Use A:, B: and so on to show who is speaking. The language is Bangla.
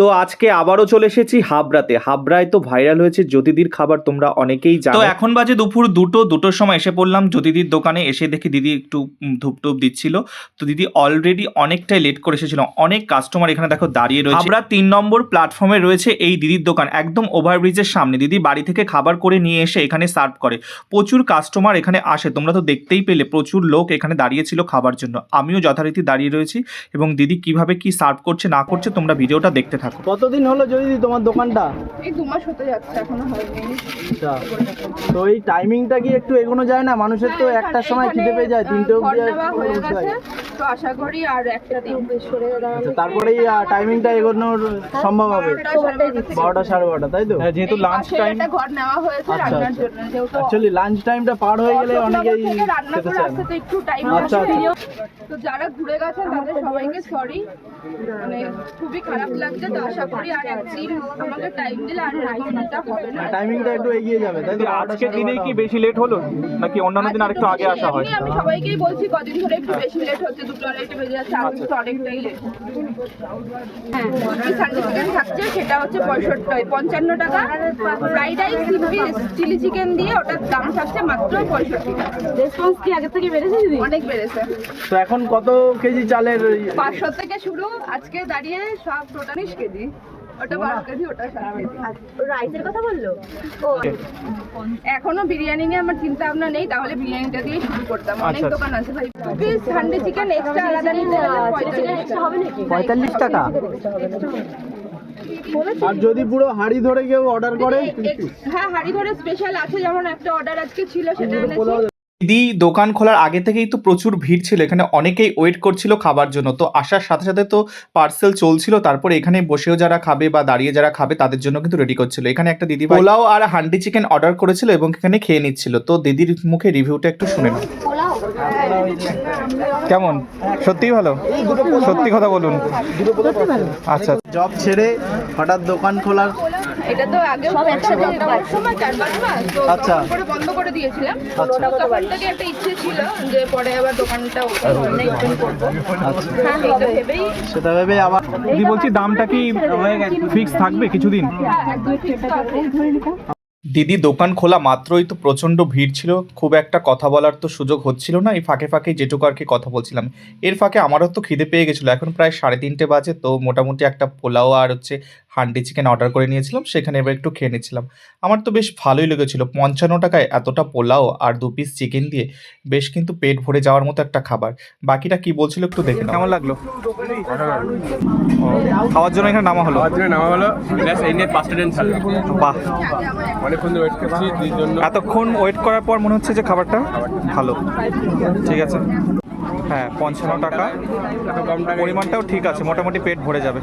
A: তো আজকে আবারও চলে এসেছি হাবড়াতে। হাবড়ায় তো ভাইরাল হয়েছে জ্যোতিদির খাবার তোমরা অনেকেই জানো। তো এখন বাজে দুপুর দুটো দুটোর সময় এসে পড়লাম জ্যোতিদির দোকানে এসে দেখি দিদি একটু উম, ধূপ টুপ দিচ্ছিল। তো দিদি অলরেডি অনেকটাই লেট করে এসেছিল। অনেক কাস্টমার এখানে দেখো দাঁড়িয়ে রয়েছে। হাবড়া তিন নম্বর প্ল্যাটফর্মে রয়েছে এই দিদির দোকান একদম ওভারব্রিজের সামনে। দিদি বাড়ি থেকে খাবার করে নিয়ে এসে এখানে সার্ভ করে। প্রচুর কাস্টমার এখানে আসে। তোমরা তো দেখতেই পেলে প্রচুর লোক এখানে দাঁড়িয়েছিল খাবার জন্য। আমিও যথারীতি দাঁড়িয়ে রয়েছি এবং দিদি কীভাবে কি সার্ভ করছে না করছে তোমরা ভিডিওটা দেখতে থাকো।
B: কতদিন হলো যদি তোমার দোকানটা?
C: এই দু মাস হতে যাচ্ছে এখনও হয়নি।
B: আচ্ছা। তো এই টাইমিংটা কি একটু এগোনো যায় না? মানুষের তো একটার সময় খিদে পেয়ে যায় তিনটে
C: হ্যাঁ,
B: অবধি
C: হয়ে তো আশা করি আর একটা দিন।
B: আচ্ছা তারপরেই টাইমিংটা এগোনোর সম্ভব হবে। বারোটা সাড়ে বারোটা। তাই তো?
A: যেহেতু লাঞ্চ টাইম
C: একটা ঘর নেওয়া হয়েছে
B: আচ্ছা,
C: রান্নার
B: আচ্ছা।
C: জন্য যেহেতু
B: অ্যাকচুয়ালি লাঞ্চ টাইমটা পার হয়ে গেলে অনেকেই
C: রান্না
B: খেতে
C: করে আসতে তো একটু টাইম
B: আচ্ছা।
C: তো যারা ঘুরে গেছেন তাদের সবাইকে সরি মানে খুবই খারাপ লাগছে তো আশা করি আর একদিন আমাকে টাইম দিলে আর এরকমটা হবে না।
B: টাইমিংটা একটু এগিয়ে যাবে তাই তো?
A: আজকে দিনে কি বেশি লেট হলো? নাকি অন্যান্য দিন আরেকটু আগে আসা হয়?
C: আমি সবাইকেই বলছি কদিন ধরে একটু বেশি লেট হচ্ছে। বেজে যাচ্ছে অনেকটাই লেট হ্যাঁ সানডে চিকেন থাকছে সেটা হচ্ছে পঁয়ষট্টি পঞ্চান্ন টাকা। ফ্রাইড রাইস তিন পিস চিলি চিকেন দিয়ে ওটার দাম থাকছে মাত্র পঁয়ষট্টি টাকা।
D: রেসপন্স কি আগে থেকে বেড়েছে দিদি?
C: অনেক বেড়েছে।
B: তো এখন কত কেজি চালের
C: পাঁচশো থেকে শুরু আজকে দাঁড়িয়ে সব টোটালিশ কেজি। ওটা বারো কেজি ওটা
D: রাইসের কথা বলল? ও।
C: এখনও বিরিয়ানি নিয়ে আমার চিন্তা ভাবনা নেই তাহলে বিরিয়ানিটা দিয়ে শুরু করতাম। অনেক
A: আচ্ছা।
C: দোকান আছে ভাই। পিস হান্ডি চিকেন এক্সট্রা আলাদা নিতে পঁয়তাল্লিশ টাকা
D: হবে নাকি?
B: পঁয়তাল্লিশ টাকা? আর যদি পুরো হাড়ি ধরে কেউ অর্ডার করে
C: হ্যাঁ হাড়ি ধরে স্পেশাল আছে যেমন একটা অর্ডার আজকে ছিল সেটা এনেছি।
A: দিদি, দোকান খোলার আগে থেকেই তো প্রচুর ভিড় ছিল। এখানে অনেকেই ওয়েট করছিল খাবার জন্য। তো আসার সাথে সাথে তো পার্সেল চলছিল। তারপরে এখানে বসেও যারা খাবে বা দাঁড়িয়ে যারা খাবে, তাদের জন্য কিন্তু রেডি করছিল। এখানে একটা দিদি পোলাও আর হান্ডি চিকেন অর্ডার করেছিল এবং এখানে খেয়ে নিচ্ছিল। তো দিদির মুখে রিভিউটা একটু শুনে
D: পোলাও
A: কেমন? সত্যিই ভালো? সত্যি কথা বলুন। আচ্ছা।
B: জব ছেড়ে হঠাৎ দোকান খোলার
C: এটা তো আগে
D: সব একসাথে
C: সময় চার পাঁচ মাস তো
B: আচ্ছা।
C: করে বন্ধ করে দিয়েছিলাম।
B: আচ্ছা।
C: তখন থেকে একটা ইচ্ছে ছিল যে পরে আবার দোকানটা ওপেন করব
B: আচ্ছা।
C: হ্যাঁ ভেবেই
B: সেটা ভেবে আবার
A: দিদি বলছি দামটা কি ফিক্স থাকবে কিছুদিন?
C: হ্যাঁ
A: দিদি দোকান খোলা মাত্রই তো প্রচণ্ড ভিড় ছিল। খুব একটা কথা বলার তো সুযোগ হচ্ছিল না। এই ফাঁকে ফাঁকে যেটুকু আর কি কথা বলছিলাম। এর ফাঁকে আমারও তো খিদে পেয়ে গেছিল। এখন প্রায় সাড়ে তিনটে বাজে তো মোটামুটি একটা পোলাও আর হচ্ছে হান্ডি চিকেন অর্ডার করে নিয়েছিলাম সেখানে এবার একটু খেয়ে নিচ্ছিলাম। আমার তো বেশ ভালোই লেগেছিলো। পঞ্চান্ন টাকায় এতটা পোলাও আর দু পিস চিকেন দিয়ে বেশ কিন্তু পেট ভরে যাওয়ার মতো একটা খাবার। বাকিটা কি বলছিল একটু দেখে কেমন লাগল? খাওয়ার জন্য এখানে নামা হলো?
E: খাওয়ার জন্য নামা হলো। ব্যাস এই নিয়ে পাঁচটা দিন
A: বাহ।
E: অনেকক্ষণ ওয়েট করছি জন্য।
A: এতক্ষণ ওয়েট করার পর মনে হচ্ছে যে খাবারটা ভালো। ঠিক আছে। হ্যাঁ পঞ্চান্ন টাকা।
E: কম টাকা
A: পরিমাণটাও ঠিক আছে মোটামুটি পেট ভরে যাবে।